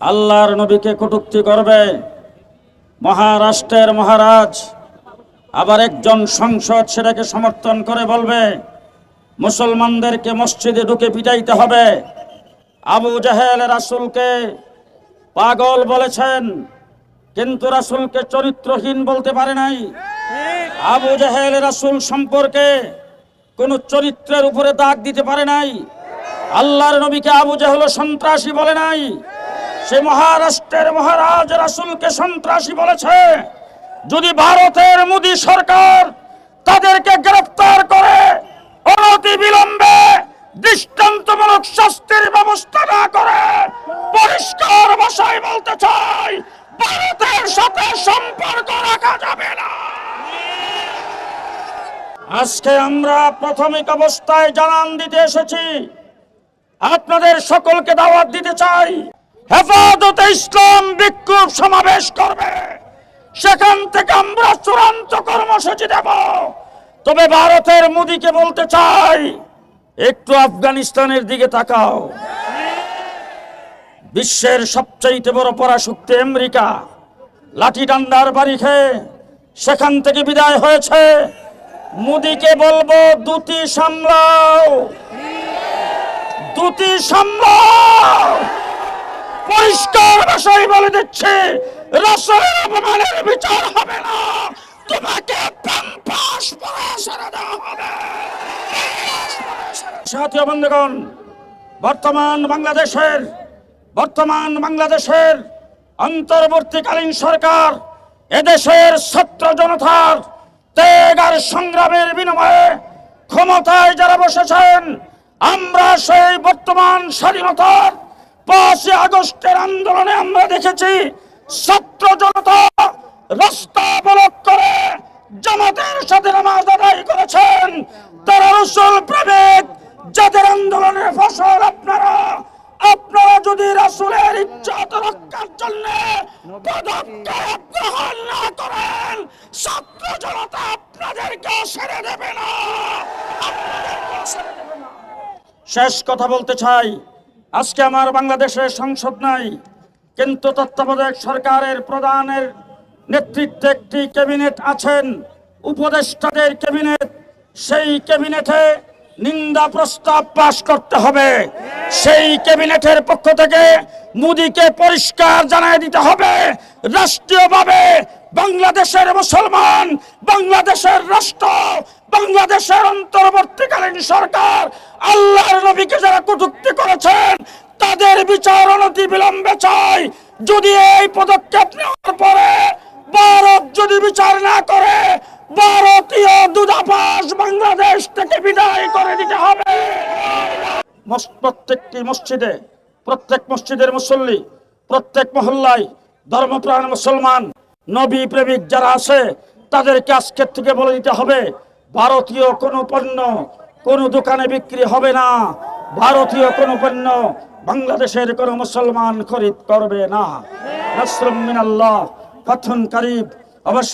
আল্লাহর নবীকে কটুক্তি করবে। মহারাষ্ট্রের মহারাজ আবার একজন সংসদ সেটাকে সমর্থন করে বলবে, মুসলমানদেরকে মসজিদে ঢুকে পিটাইতে হবে। আবু জাহেল রাসুলকে পাগল বলেছেন, কিন্তু রাসুলকে চরিত্রহীন বলতে পারে নাই। আবু জাহেল রাসুল সম্পর্কে কোন চরিত্রের উপরে দাগ দিতে পারে নাই। আল্লাহর নবীকে আবু জাহেল সন্ত্রাসী বলে নাই। সে মহারাষ্ট্রের মহারাজ রাসুলকে সন্ত্রাসী বলেছে। যদি ভারতের মোদী সরকার তাদেরকে গ্রেফতার করে, অনতি বিলম্বে দৃষ্টান্তমূলক শাস্তির ব্যবস্থা না করে পরিষ্কার ভাষায় বলতে চাই, ভারতের সাথে সম্পর্ক রাখা যাবে না। আজকে আমরা প্রাথমিক অবস্থায় জানান দিতে এসেছি। আপনাদের সকলকে দাওয়াত দিতে চাই। হেফাজতে ইসলাম বিক্ষোভ সমাবেশ করবে। সেখান থেকে আমরা চূড়ান্ত কর্মসূচি দেব। তবে ভারতের মোদীকে বলতে চাই, একটু আফগানিস্তানের দিকে তাকাও। বিশ্বের সবচাইতে বড় পরাশক্তি আমেরিকা, লাঠি ডান্ডার বাড়ি খেয়ে সেখান থেকে বিদায় হয়েছে। মোদীকে বলব, দুটি সামলাও। দুটি সামলাও। পরিষ্কার ভাষায় বলে দিচ্ছে। রাসূলের অপমানের বিচার হবে না। তোমাকে সাথীয় বন্ধুগণ, বর্তমান বাংলাদেশের বর্তমান বাংলাদেশের অন্তর্বর্তীকালীন সরকার, এদেশের ছাত্র জনতার ত্যাগ আর সংগ্রামের বিনিময়ে ক্ষমতায় যারা বসেছেন, আমরা সেই বর্তমান স্বাধীনতার পাঁচই আগস্টের আন্দোলনে আমরা দেখেছি ছাত্র জনতা রাস্তা অবলক করে জামাতের সাথে নামাজ আদায় করেছেন। তারা রসুল প্রেমিক, যাদের আন্দোলনে ফসল আপনারা আপনারা যদি রাসূলের ইজ্জত রক্ষার জন্য পদক্ষেপ গ্রহণ না করেন, ছাত্র জনতা আপনাদেরকে ছেড়ে দেবে না। শেষ কথা বলতে চাই আজকে আমার বাংলাদেশে সংসদ নাই, কিন্তু তত্ত্বাবধায়ক সরকারের প্রধানের নেতৃত্বে একটি ক্যাবিনেট আছেন, উপদেষ্টাদের ক্যাবিনেট। সেই ক্যাবিনেটে নিন্দা প্রস্তাব পাশ করতে হবে। সেই ক্যাবিনেটের পক্ষ থেকে মোদীকে পরিষ্কার জানাই দিতে হবে। রাষ্ট্রীয়ভাবে বাংলাদেশের মুসলমান, বাংলাদেশের রাষ্ট্র বাংলাদেশের অন্তর্বর্তীকালীন সরকার আল্লাহর নবীকে যারা কটূক্তি করেছেন, তাদের বিচার অনতি বিলম্বে চাই। যদি এই পদক্ষেপ নেওয়ার পরে ভারত যদি বিচার না করে, ভারতীয় দুদাপাস বাংলাদেশ থেকে বিদায় করে দিতে হবে। প্রত্যেকটি মসজিদে, প্রত্যেক মসজিদের মুসল্লি, প্রত্যেক মহল্লায় ধর্মপ্রাণ মুসলমান নবী প্রেমিক যারা আছে, তাদেরকে আজকের থেকে বলে দিতে হবে ভারতীয় কোনো পণ্য কোনো দোকানে বিক্রি হবে না। ভারতীয় কোনো পণ্য বাংলাদেশের কোনো মুসলমান খরিদ করবে না। নাসরুম মিনাল্লাহ কারিব অবশ্য